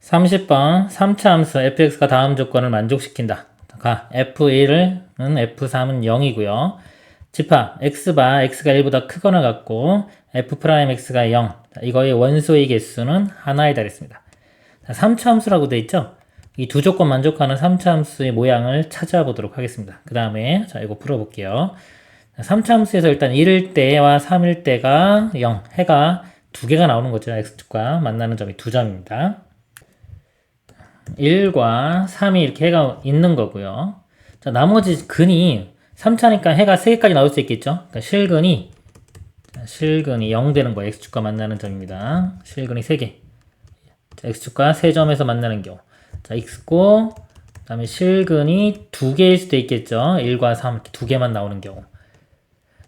30번 3차 함수 fx가 다음 조건을 만족시킨다. 가 f1은 f3은 0이고요. 집합 x바 x가 1보다 크거나 같고 f'x가 0. 자, 이거의 원소의 개수는 하나에 달했습니다. 자, 3차 함수라고 돼 있죠? 이 두 조건 만족하는 3차 함수의 모양을 찾아보도록 하겠습니다. 그 다음에 자 이거 풀어볼게요. 3차 함수에서 일단 1일 때와 3일 때가 0, 해가 두 개가 나오는 거죠. x축과 만나는 점이 두 점입니다. 1과 3이 이렇게 해가 있는 거고요. 자, 나머지 근이 3차니까 해가 3개까지 나올 수 있겠죠? 그러니까 실근이 자, 실근이 0 되는 거예요. x축과 만나는 점입니다. 실근이 3개. 자, x축과 3점에서 만나는 경우. 자, x고 그다음에 실근이 2개일 수도 있겠죠. 1과 3 이렇게 두 개만 나오는 경우.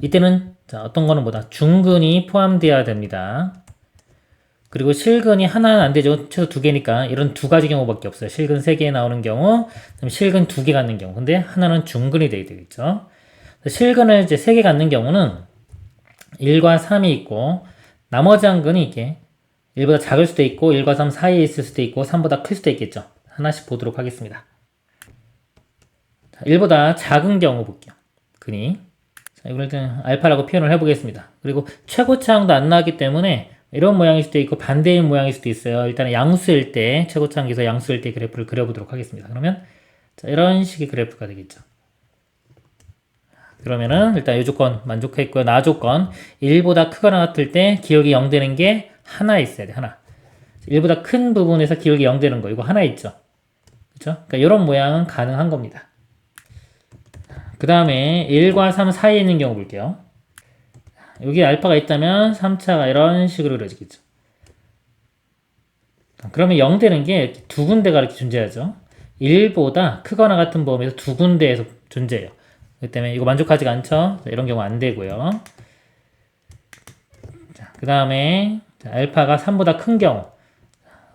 이때는 자, 어떤 거는 보다 중근이 포함되어야 됩니다. 그리고 실근이 하나는 안 되죠. 최소 두 개니까 이런 두 가지 경우밖에 없어요. 실근 세 개 나오는 경우, 그다음에 실근 두 개 갖는 경우. 근데 하나는 중근이 돼야 되겠죠. 실근을 이제 세 개 갖는 경우는 1과 3이 있고 나머지 한 근이 이게 1보다 작을 수도 있고 1과 3 사이에 있을 수도 있고 3보다 클 수도 있겠죠. 하나씩 보도록 하겠습니다. 자, 1보다 작은 경우 볼게요. 근이 자, 일단 알파라고 표현을 해보겠습니다. 그리고 최고차항도 안 나왔기 때문에 이런 모양일 수도 있고 반대인 모양일 수도 있어요. 일단 양수일 때 최고차항에서 양수일 때 그래프를 그려보도록 하겠습니다. 그러면 자, 이런 식의 그래프가 되겠죠. 그러면은 일단 이 조건 만족했고요. 나 조건 1보다 크거나 같을 때 기울기 0 되는 게 하나 있어야 돼. 하나. 1보다 큰 부분에서 기울기 0 되는 거 이거 하나 있죠. 그렇죠? 그러니까 이런 모양은 가능한 겁니다. 그 다음에 1과 3 사이에 있는 경우 볼게요. 여기 알파가 있다면 3차가 이런 식으로 그려지겠죠. 그러면 0 되는 게 두 군데가 이렇게 존재하죠. 1보다 크거나 같은 범위에서 두 군데에서 존재해요. 그렇기 때문에 이거 만족하지가 않죠. 이런 경우 안 되고요. 그 다음에 알파가 3보다 큰 경우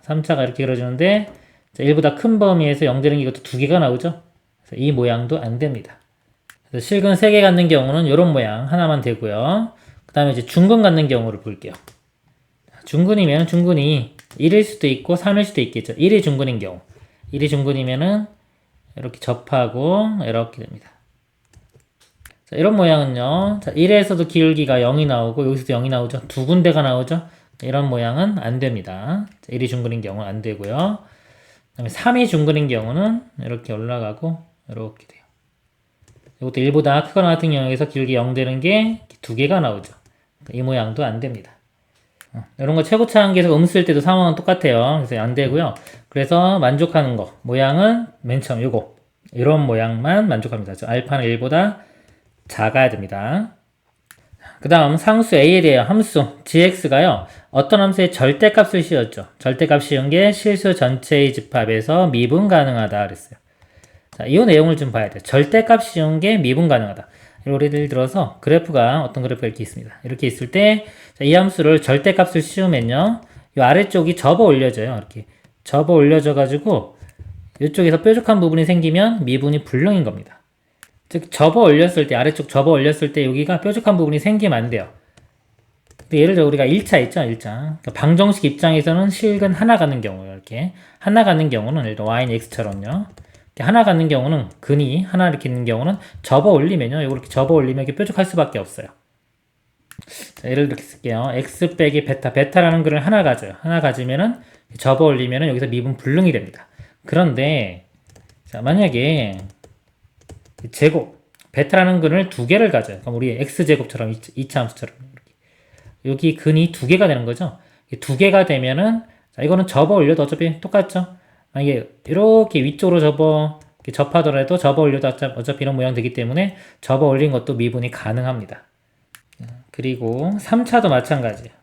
3차가 이렇게 그려지는데 1보다 큰 범위에서 0 되는 게 이것도 두 개가 나오죠. 이 모양도 안 됩니다. 실근 3개 갖는 경우는 이런 모양 하나만 되고요. 그 다음에 이제 중근 갖는 경우를 볼게요. 중근이면 중근이 1일 수도 있고 3일 수도 있겠죠. 1이 중근인 경우. 1이 중근이면은 이렇게 접하고 이렇게 됩니다. 자, 이런 모양은요. 자, 1에서도 기울기가 0이 나오고 여기서도 0이 나오죠. 두 군데가 나오죠. 이런 모양은 안 됩니다. 자, 1이 중근인 경우는 안 되고요. 그 다음에 3이 중근인 경우는 이렇게 올라가고 이렇게 돼요. 이것도 1보다 크거나 같은 경우에서 기울기 0 되는 게 두 개가 나오죠. 이 모양도 안 됩니다. 어, 이런 거 최고차항계에서 음 쓸 때도 상황은 똑같아요. 그래서 안 되고요. 그래서 만족하는 거 모양은 맨 처음 요거 이런 모양만 만족합니다. 저 알파는 1보다 작아야 됩니다. 그 다음 상수 a에 대해 함수 gx가요. 어떤 함수의 절대값을 씌웠죠. 절대값 씌운 게 실수 전체의 집합에서 미분 가능하다 그랬어요. 자, 이 내용을 좀 봐야 돼요. 절대값 씌운 게 미분 가능하다. 예를 들어서 그래프가 어떤 그래프가 이렇게 있습니다. 이렇게 있을 때 이 함수를 절대값을 씌우면요. 이 아래쪽이 접어 올려져요. 이렇게 접어 올려져 가지고 이쪽에서 뾰족한 부분이 생기면 미분이 불능인 겁니다. 즉 접어 올렸을 때 아래쪽 접어 올렸을 때 여기가 뾰족한 부분이 생기면 안 돼요. 예를 들어 우리가 1차 있죠, 1차. 그러니까 방정식 입장에서는 실근 하나 가는 경우 이렇게 하나 가는 경우는 예를 들어 y는 x처럼요. 하나 갖는 경우는 근이 하나 이렇게 있는 경우는 접어 올리면요. 이렇게 접어 올리면 이게 뾰족할 수밖에 없어요. 자, 예를 이렇게 쓸게요. x 빼기 베타. 베타라는 글을 하나 가져요. 하나 가지면은 접어 올리면은 여기서 미분 불능이 됩니다. 그런데 자, 만약에 제곱 베타라는 근을 두 개를 가져요. 그럼 우리 x 제곱처럼 2차 함수처럼. 여기 근이 두 개가 되는 거죠. 두 개가 되면은 자, 이거는 접어 올려도 어차피 똑같죠. 만약에 이렇게 위쪽으로 접어 접하더라도 접어 올려도 어차피 이런 모양 되기 때문에 접어 올린 것도 미분이 가능합니다. 그리고 3차도 마찬가지예요.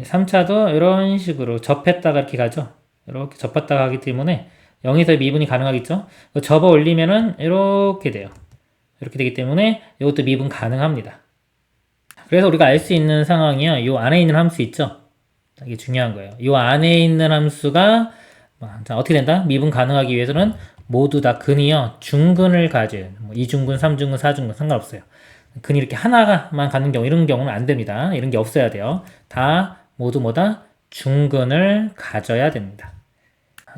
3차도 이런 식으로 접했다가 이렇게 가죠. 이렇게 접었다가 가기 때문에 0에서 미분이 가능하겠죠. 접어 올리면은 이렇게 돼요. 이렇게 되기 때문에 이것도 미분 가능합니다. 그래서 우리가 알 수 있는 상황이요. 이 안에 있는 함수 있죠. 이게 중요한 거예요. 이 안에 있는 함수가 자, 어떻게 된다? 미분 가능하기 위해서는 모두 다 근이요 중근을 가져요. 뭐 2중근, 3중근, 4중근 상관없어요. 근이 이렇게 하나만 갖는 경우 이런 경우는 안 됩니다. 이런 게 없어야 돼요. 다 모두 뭐다 중근을 가져야 됩니다.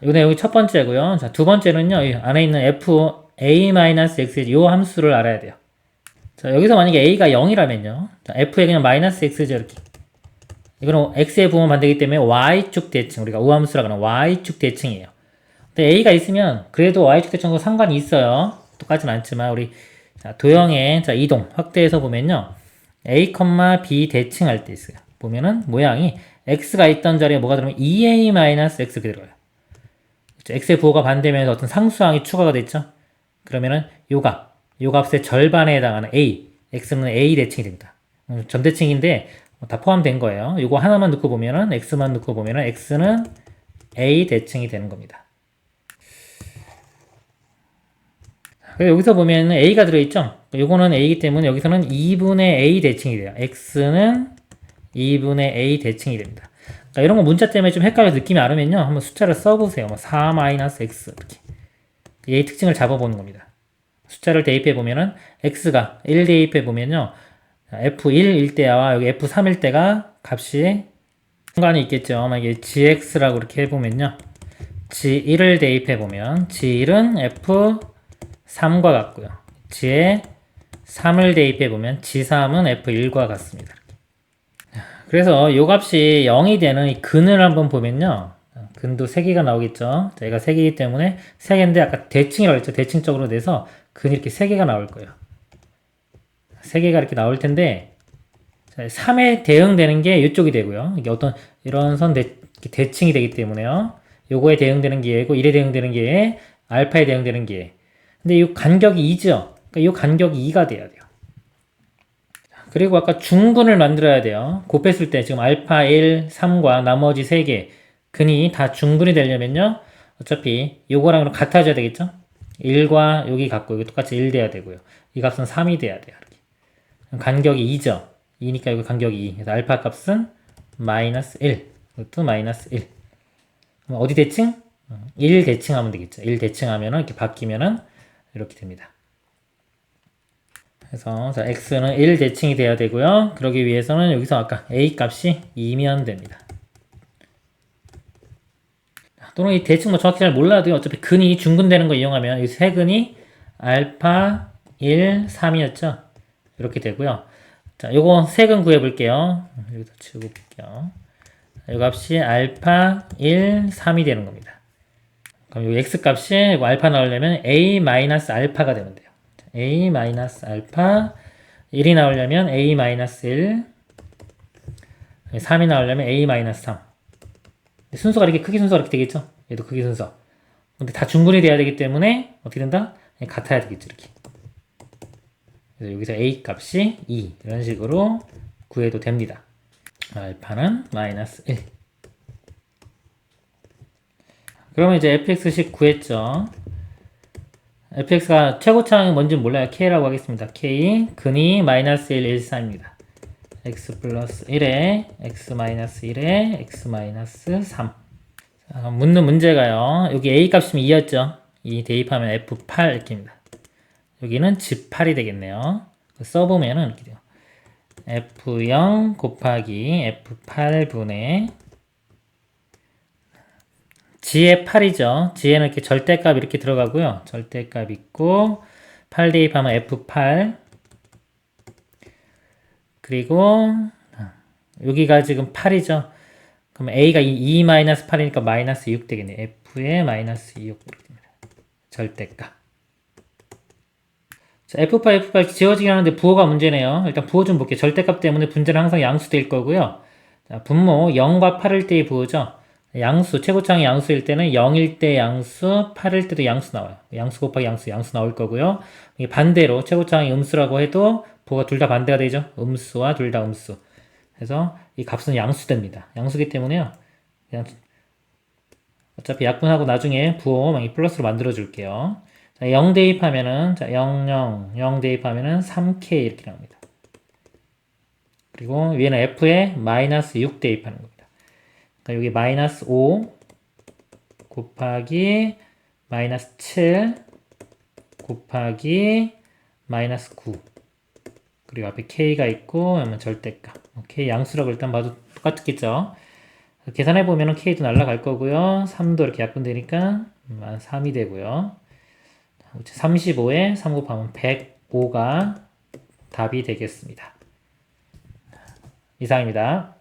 이거는 여기 첫 번째고요. 자, 두 번째는요. 이 안에 있는 f a-x 요 함수를 알아야 돼요. 자, 여기서 만약에 a가 0이라면요. 자, f에 그냥 마이너스 x죠, 이렇게. 이거는 x의 부분 반대이기 때문에 y축 대칭, 우리가 우함수라고 하는 y축 대칭이에요. 근데 a가 있으면 그래도 y축 대칭과 상관이 있어요. 똑같진 않지만 우리 자, 도형의 자, 이동 확대해서 보면요. a, b 대칭할 때 있어요. 보면은 모양이 x가 있던 자리에 뭐가 들어오면 2a-x 이렇게 들어가요. 그렇죠? x의 부호가 반대면서 어떤 상수항이 추가가 됐죠. 그러면은 요 값, 요 값의 절반에 해당하는 a, x는 a 대칭이 됩니다. 음, 점대칭인데 뭐 다 포함된 거예요. 요거 하나만 넣고 보면은 x만 넣고 보면은 x는 a 대칭이 되는 겁니다. 여기서 보면은 a가 들어있죠. 요거는 a이기 때문에 여기서는 2분의 a 대칭이 돼요. x는 2분의 a 대칭이 됩니다. 그러니까 이런 거 문자 때문에 좀 헷갈려 느낌이 안 오면요. 한번 숫자를 써보세요. 뭐 4-x 이렇게. 얘의 특징을 잡아보는 겁니다. 숫자를 대입해 보면은 x가 1 대입해 보면요. F1일 때와 여기 f3일 때가 값이 상관이 있겠죠. 만약에 gx라고 이렇게 해보면요. g1을 대입해 보면 g1은 f3과 같고요. g에 3을 대입해 보면 g3은 f1과 같습니다. 그래서 요 값이 0이 되는 이 근을 한번 보면요. 근도 3개가 나오겠죠. 자, 얘가 3개이기 때문에 3개인데 아까 대칭이라고 했죠. 대칭적으로 돼서 근이 이렇게 3개가 나올 거예요. 3개가 이렇게 나올 텐데 3에 대응되는 게 이쪽이 되고요. 이게 어떤 이런 선 대, 대칭이 되기 때문에요. 요거에 대응되는 게 얘고 1에 대응되는 게 알파에 대응되는 게 근데 이 간격이 2죠. 그러니까 이 간격이 2가 돼야 돼요. 그리고 아까 중근을 만들어야 돼요. 곱했을 때 지금 알파 1, 3과 나머지 3개 근이 다 중근이 되려면요. 어차피 요거랑 같아져야 되겠죠? 1과 여기 같고 여기 똑같이 1 돼야 되고요. 이 값은 3이 돼야 돼요. 간격이 2죠. 2니까 여기 간격이 2. 그래서 알파 값은 마이너스 1. 이것도 마이너스 1. 그럼 어디 대칭? 1 대칭하면 되겠죠. 1 대칭하면은 이렇게 바뀌면은 이렇게 됩니다. 그래서 자, x는 1 대칭이 돼야 되고요. 그러기 위해서는 여기서 아까 a 값이 2면 됩니다. 또는 이 대칭 뭐 정확히 잘 몰라도 어차피 근이 중근되는 거 이용하면 이 세 근이 알파 1, 3이었죠. 이렇게 되고요. 자, 요거 세근 구해 볼게요. 여기다 치우고 볼게요. 이 값이 알파 1, 3이 되는 겁니다. 그럼 이 x 값이 이거 알파 나오려면 a 마이너스 알파가 되면 돼요. a 마이너스 알파 1이 나오려면 a 마이너스 1 3이 나오려면 a 마이너스 3 순서가 이렇게 크기 순서가 이렇게 되겠죠? 얘도 크기 순서 근데 다 중근이 돼야 되기 때문에 어떻게 된다? 같아야 되겠죠 이렇게 그래서 여기서 a 값이 2 이런 식으로 구해도 됩니다 알파는 마이너스 1 그러면 이제 fx식 구했죠 fx가 최고차항이 뭔지 몰라요. k라고 하겠습니다. k 근이 마이너스 1, 1, 4입니다. x 플러스 1에 x 마이너스 1에 x 마이너스 3 자, 묻는 문제가요. 여기 a 값이면 2였죠. 2 대입하면 f8 이렇게입니다. 여기는 g8이 되겠네요. 써보면은 이렇게 돼요. f0 곱하기 f8분의 g의 8이죠. g에는 이렇게 절대값 이렇게 들어가고요. 절대값 있고 8 대입하면 f8 그리고 여기가 지금 8이죠. 그럼 a가 2-8이니까 마이너스 6 되겠네요. f의 마이너스 6 절대값 자, f8, f8 지워지긴 하는데 부호가 문제네요. 일단 부호 좀 볼게요. 절대값 때문에 분자는 항상 양수될 거고요. 자, 분모 0과 8일 때의 부호죠. 양수, 최고창이 양수일 때는 0일 때 양수, 8일 때도 양수 나와요. 양수 곱하기 양수, 양수 나올 거고요. 반대로 최고창이 음수라고 해도 부호가 둘 다 반대가 되죠. 음수와 둘 다 음수. 그래서 이 값은 양수됩니다. 양수기 때문에요. 그냥 어차피 약분하고 나중에 부호 플러스로 만들어 줄게요. 자, 0 대입하면은 자, 0, 0, 0 대입하면은 3k 이렇게 나옵니다. 그리고 위에는 f에 마이너스 6 대입하는 겁니다. 그러니까 여기 마이너스 5 곱하기 마이너스 7 곱하기 마이너스 9 그리고 앞에 k가 있고 그러면 절대값 k 양수라고 일단 봐도 똑같겠죠 계산해 보면은 K도 날라갈 거고요. 3도 이렇게 약분되니까 음, 한 3이 되고요. 35에 3 곱하면 105가 답이 되겠습니다. 이상입니다.